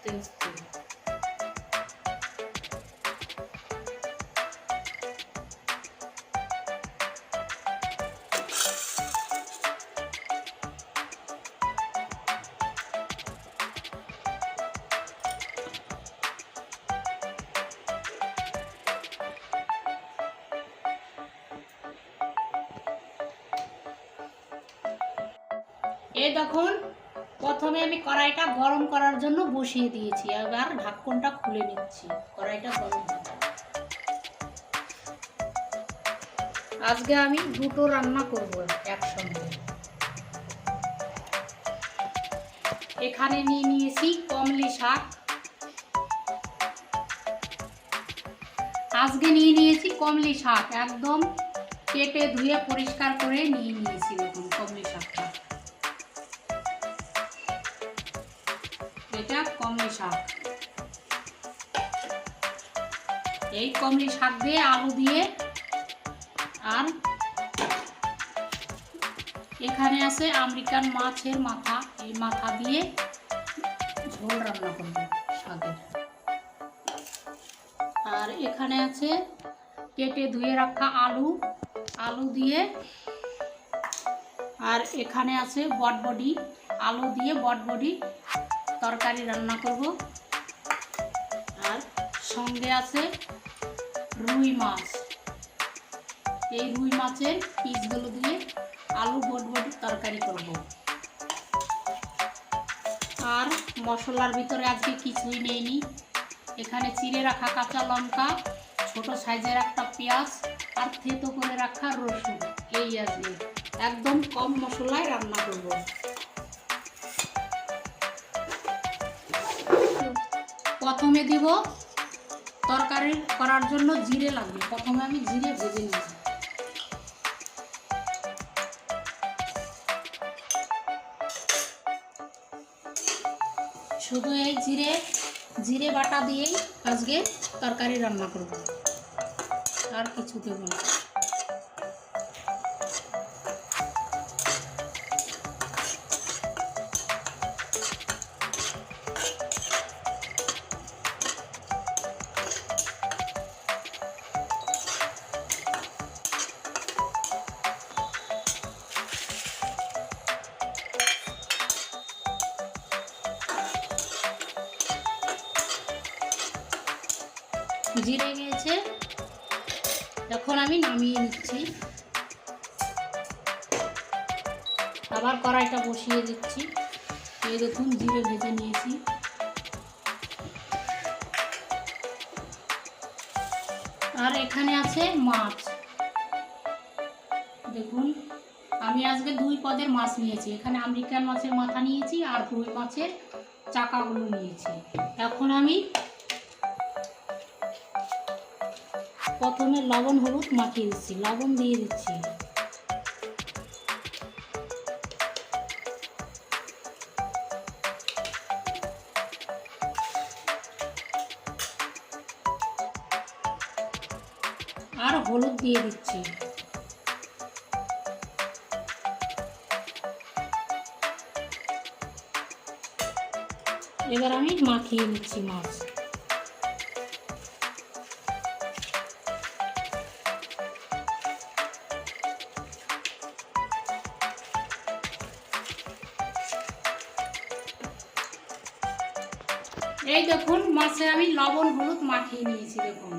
उठते उठते এ দেখুন প্রথমে আমি কড়াইটা গরম করার জন্য বসিয়ে দিয়েছি, এবার ঢাকনটা খুলে নিচ্ছি, কড়াইটা গরম। আজকে আমি দুটো রান্না করব একসঙ্গে। এখানে নিয়ে নিয়েছি কমলি শাক। আজকে নিয়ে নিয়েছি কমলি শাক, একদম কেটে ধুয়ে পরিষ্কার করে নিয়ে নিয়েছি দেখুন কমলি শাকটা। কমলি শাক। এই কমলি শাক দিয়ে আলু দিয়ে আর এখানে আছে আমেরিকান মাছের মাথা। এই মাথা দিয়ে ঝোল রান্না করব শাকের। আর এখানে আছে কেটে ধুয়ে রাখা আলু। আলু দিয়ে আর এখানে আছে বটবডি। আলু দিয়ে বটবডি তরকারি রান্না করব। আর সঙ্গে আছে রুই মাছ। এই রুই মাছের পিসগুলো দিয়ে আলু বটবটি তরকারি করব। আর মশলার ভিতরে আজকে কিছুই নেইনি। এখানে চিড়ে রাখা কাঁচা লঙ্কা, ছোট সাইজের একটা পেঁয়াজ আর থেতো করে রাখা রসুন। এই আজকে একদম কম মশলায় রান্না করব। প্রথমে দিব তরকারি করার জন্য জিরে লাগবে। প্রথমে আমি জিরে ভেজে নিব। শুধু এই জিরে জিরে বাটা দিয়েই আজকে তরকারি রান্না করব। আর কিছু দেব না। জিরে গিয়েছে এখন আমি নামিয়ে নিচ্ছি। আবার কড়াইটা বসিয়ে দিচ্ছি। এই দেখুন, জিরে ভেজে নিয়েছি। আর এখানে আছে মাছ। দেখুন, আমি আজকে দুই পদের মাছ নিয়েছি। এখানে আমেরিকান মাছের মাথা নিয়েছি আর রুই মাছের চাকাগুলো নিয়েছি। এখন আমি প্রথমে লবণ হলুদ মাখিয়ে দিচ্ছি, লবণ দিয়ে দিচ্ছি। আর হলুদ দিয়ে দিচ্ছি। এবার আমি মাখিয়ে নিচ্ছি মাছ। আমি লবণ হলুদ মাখিয়ে নিয়েছি, দেখুন।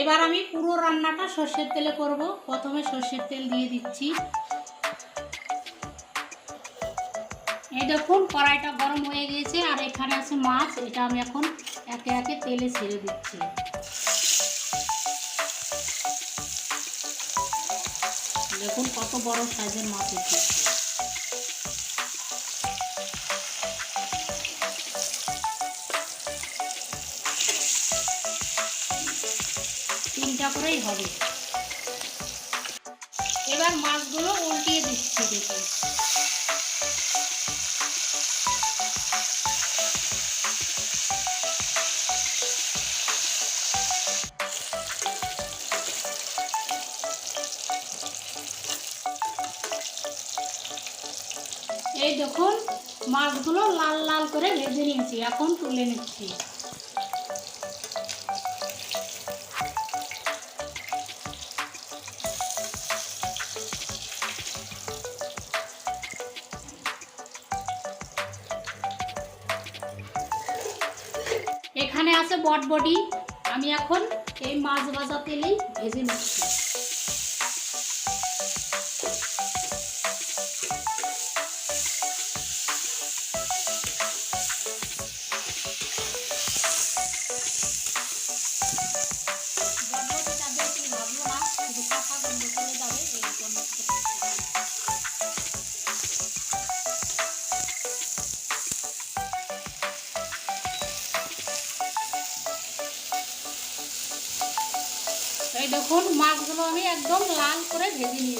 এবার আমি পুরো রান্নাটা সর্ষের তেলে করব। প্রথমে সর্ষের তেল দিয়ে দিচ্ছি। এই দেখুন, কড়াইটা গরম হয়ে গিয়েছে, আর এখানে আছে মাছ, এটা আমি এখন একে একে তেলে ছেড়ে দিচ্ছি। দেখুন কত বড় সাইজের মাছ এসেছে তিনটা করেই হবে। এবার মাছগুলো উল্টিয়ে দিচ্ছি দেখুন এই দেখুন, মাছগুলো লাল লাল করে ভেজে নিয়েছি, এখন তুলে নিচ্ছি। এখানে আছে বটবডি আমি এখন এই মাছ ভাজা তেলেই ভেজে নিচ্ছি।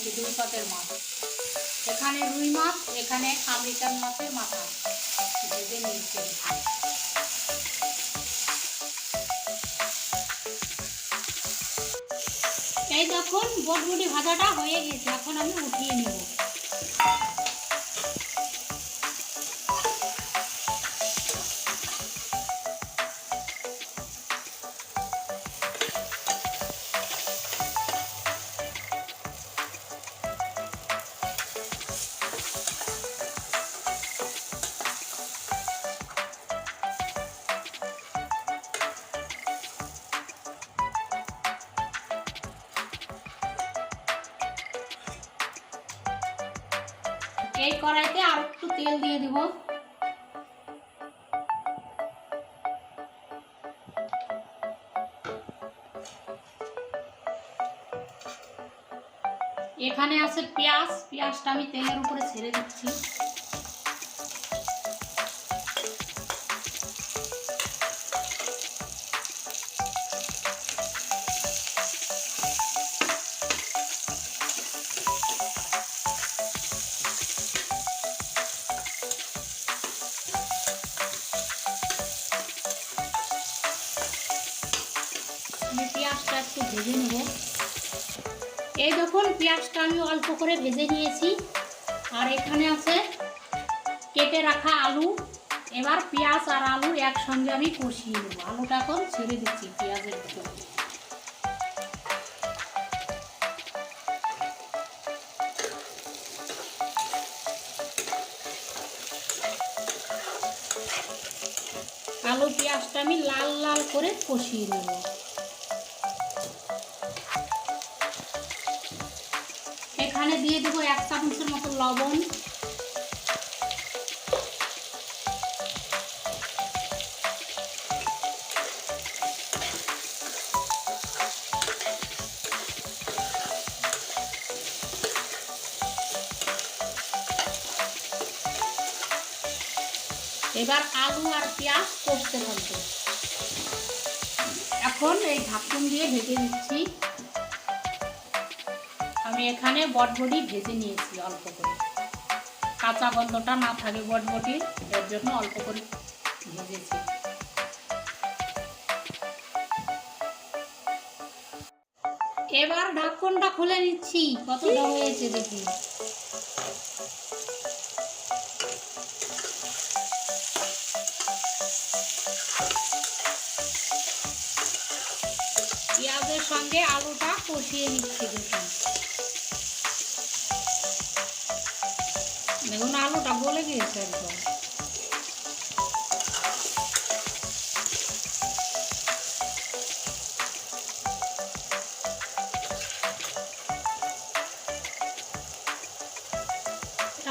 নিয়েছি দুই পাতের মাছ। এখানে রুই মাছ, এখানে আমেরিকান মাছের মাথা। ভেজে নিয়েছি। এই দেখুন, বটবুটি ভাজাটা হয়ে গেছে। এখন আমি উঠিয়ে নেব। এই কড়াইতে আর একটু তেল দিয়ে দিব। এখানে আছে পেঁয়াজ। পেঁয়াজটা আমি তেলের উপরে ছেড়ে দিচ্ছি। আমি পেঁয়াজটা একটু ভেজে নেব। এই দেখুন, পেঁয়াজটা আমি অল্প করে ভেজে নিয়েছি। আর এখানে আছে কেটে রাখা আলু। এবার পেঁয়াজ আর আলু একসঙ্গে আমি কষিয়ে নেব। আলুটা এখন ছেড়ে দিচ্ছি পেঁয়াজের ভিতরে। আলু পেঁয়াজটা আমি লাল লাল করে কষিয়ে নেব। এখানে দিয়ে দেবো এক চামচের মতো লবণ। এবার আলু আর পেঁয়াজ কষতে থাকবে। এখন এই ঢাকন দিয়ে ঢেকে দিচ্ছি আমি এখানে বটবডি ভেজে নিয়েছি অল্প করে। কাঁচা গন্ধটা না থাকে বটবটির এর জন্য অল্প করে ভেজেছি। এবার ঢাকনটা খুলে নিচ্ছি, কতটা হয়েছে দেখি। পেঁয়াজের সঙ্গে আলুটা কষিয়ে নিচ্ছি দেখুন দেখুন আলুটা গলে গিয়েছে একদম।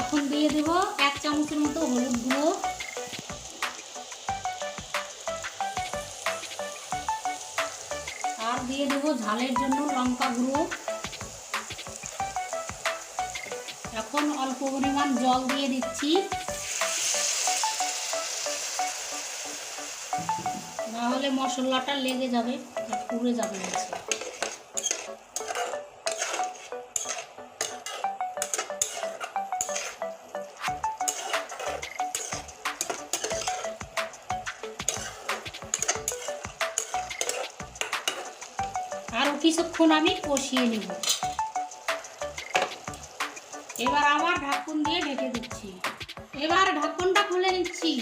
এখন দিয়ে দেব এক চামচের মতো হলুদ গুঁড়ো। আর দিয়ে দেব ঝালের জন্য লঙ্কা গুঁড়ো। এখন অল্প পরিমাণ জল দিয়ে দিচ্ছি। না হলে মশলাটা লেগে যাবে, পুড়ে যাবে নিচে। আরও কিছুক্ষণ আমি কষিয়ে নিব। এবার আবার ঢাকুন দিয়ে ঢেকে দিচ্ছি। এবার ঢাকনটা খুলে নিচ্ছি।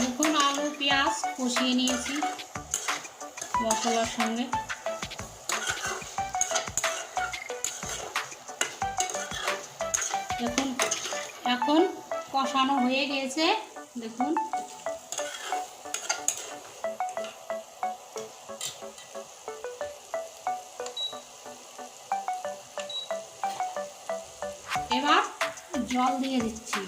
দেখুন আলু পেঁয়াজ কষিয়ে নিয়েছি মশলার সঙ্গে। কষানো হয়ে গেছে। দেখুন। এবার জল দিয়ে দিচ্ছি।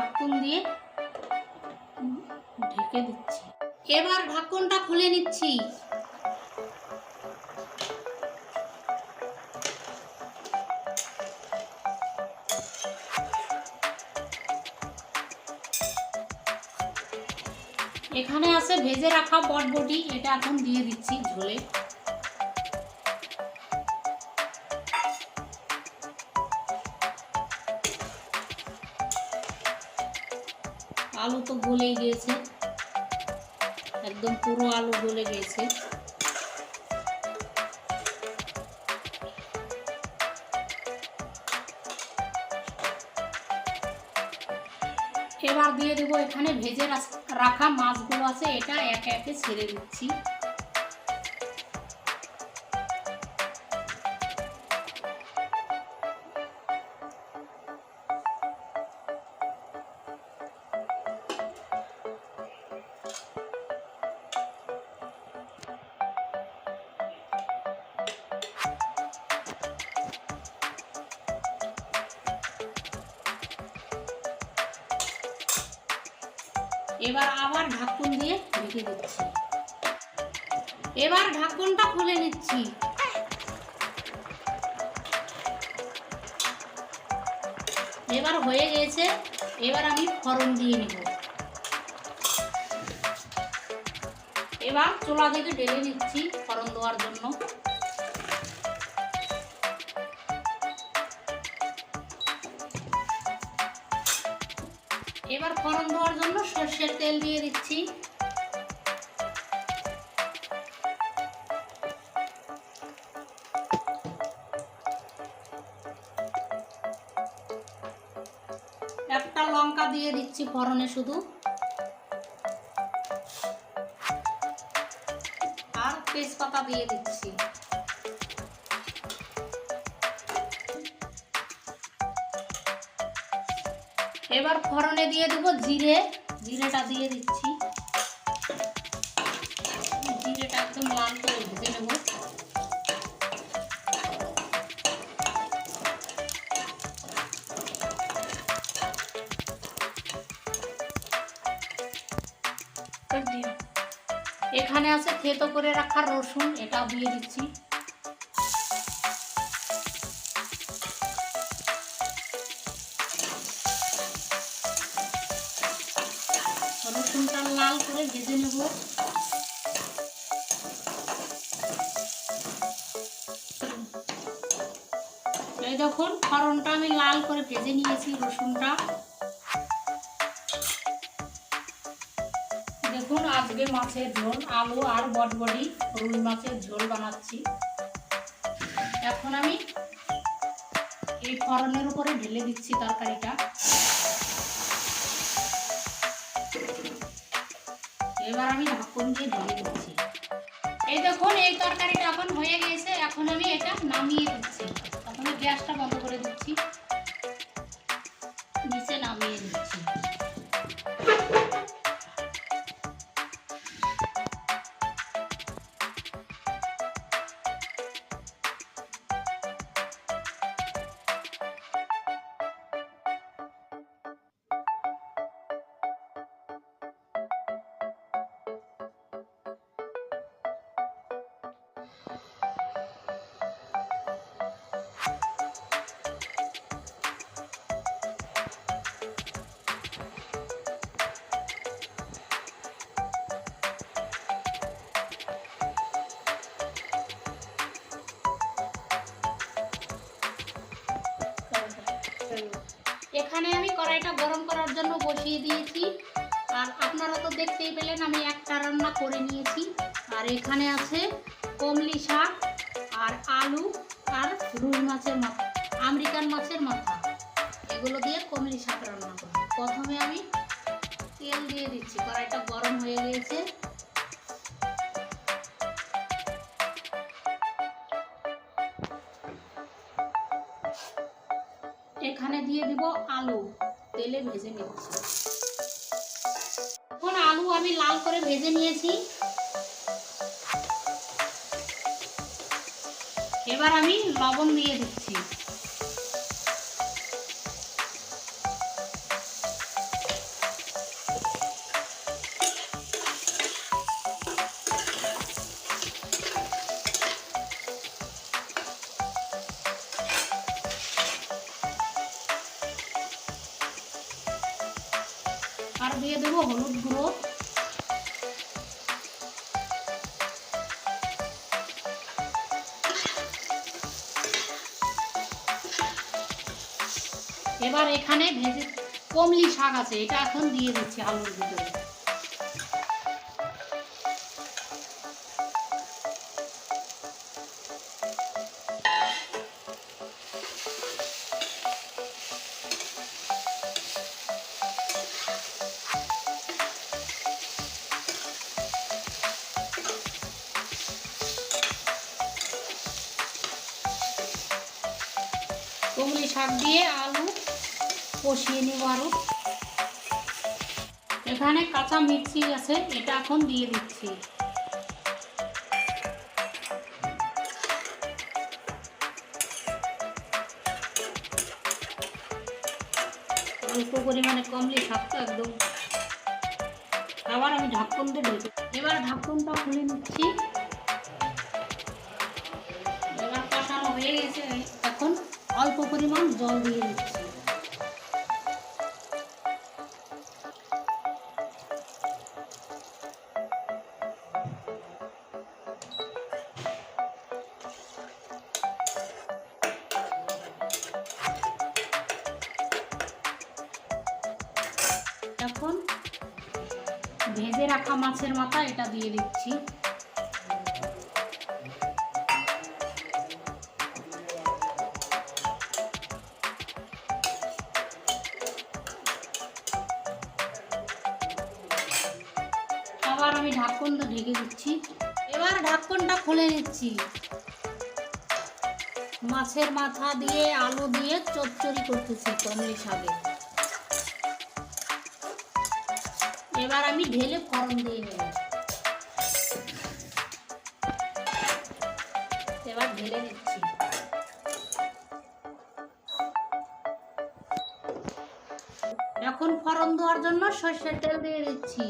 ঢাকুন দিয়ে ঢেকে দিচ্ছি। এবার ঢাকনটা খুলে নিচ্ছি। এখানে আছে ভেজে রাখা বটবটি, এটা এখন দিয়ে দিচ্ছি ঝোলে। আলু তো গলেই গিয়েছে। একদম পুরো আলু গলে গিয়েছে। এবার দিয়ে দেবো এখানে ভেজে রাখা মাছগুলো আছে, এটা একে একে ছেড়ে দিচ্ছি। এবার ঢাকুনটা খুলে নিচ্ছি। এবার হয়ে গেছে, এবার আমি ফরন দিয়ে নিব। এবার চোলা থেকে ঢেলে নিচ্ছি ফরন দেওয়ার জন্য। এবার ফোড়ন দেওয়ার জন্য সর্ষের তেল দিয়ে দিচ্ছি। দিচ্ছি ফোড়নে শুধু। আর তেজপাতা দিয়ে দিচ্ছি। এবার ফোড়নে দিয়ে দেবো জিরে। জিরেটা দিয়ে দিচ্ছি। থেতো করে রাখা রসুন এটাও দিয়ে দিচ্ছি। রসুনটা লাল করে ভেজে নেব। এই দেখুন, ফড়নটা আমি লাল করে ভেজে নিয়েছি রসুনটা। আজকে মাছের ঝোল, আলু আর বটবডি, রুই মাছের ঝোল বানাচ্ছি। এখন আমি এই ফড়নের উপরে ঢেলে দিচ্ছি তরকারিটা। এবার আমি ঢাকন দিয়ে ঢেলে দিচ্ছি। এই দেখুন, এই তরকারিটা এখন হয়ে গেছে। এখন আমি এটা নামিয়ে দিচ্ছি। প্রথমে গ্যাসটা বন্ধ করে দিচ্ছি। নিচে নামিয়ে দিচ্ছি। কড়াইটা গরম করার জন্য বসিয়ে দিয়েছি। আর আপনারা তো দেখতেই পেলেন, আমি একটা রান্না করে নিয়েছি। আর এখানে আছে কমলি শাক আর আলু আর রুই মাছের মাথা, আমেরিকান মাছের মাথা। এগুলো দিয়ে কমলি শাক রান্না করব। প্রথমে আমি তেল দিয়ে দিচ্ছি, কড়াইটা গরম হয়ে গিয়েছে এখানে দিয়ে দিব আলু। তেলে ভেজে নিচ্ছি। এখন আলু আমি লাল করে ভেজে নিয়েছি। এবার আমি লবণ দিয়ে দিচ্ছি। এবার এখানে ভেজে কমলি শাক আছে এটা এখন দিয়ে দিচ্ছি আলুর ভিতরে। মির্চি আছে? এটা এখন দিয়ে দিচ্ছি। অল্প পরিমাণে কমলি শাকটা একদম আবার আমি ঢাকন দিয়ে এবার ঢাকনটা খুলে নিচ্ছি। এবার হয়ে গেছে। এখন অল্প পরিমাণ জল দিয়ে দিচ্ছি। এখন ভেজে রাখা মাছের মাথা, এটা দিয়ে দিচ্ছি। আবার আমি ঢাকনটা ঢেকে দিচ্ছি। এবার ঢাকনটা খুলে নিচ্ছি। মাছের মাথা দিয়ে আলু দিয়ে চচ্চড়ি করতেছি কমলি শাকে। এবার আমি ঢেলে ফরন দিয়ে নেব। এবার ঢেলে নিচ্ছি এখন ফরন দেওয়ার জন্য সর্ষের তেল দিয়ে দিচ্ছি।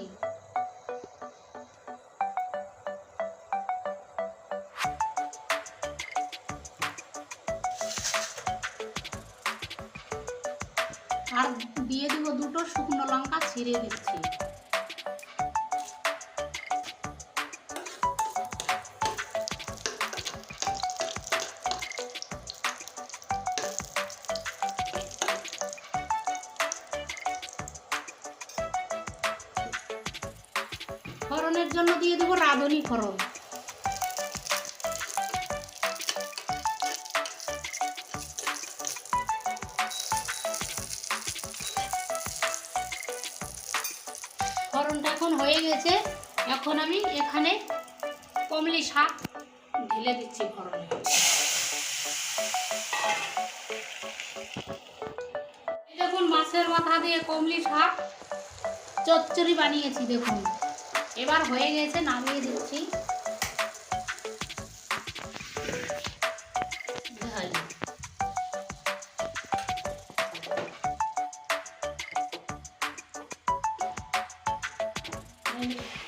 আর দিয়ে দিব দুটো শুকনো লঙ্কা, ছিঁড়ে দিচ্ছি জন্য দিয়ে দেবো রাঁধুনি ফোড়ন। ফোড়নটা এখন হয়ে গেছে। এখন আমি এখানে কমলি শাক ঢেলে দিচ্ছি ফোড়নে। দেখুন মাছের মাথা দিয়ে কমলি শাক চচ্চড়ি বানিয়েছি, দেখুন। এবার হয়ে গেছে নামিয়ে দিচ্ছি Thank you.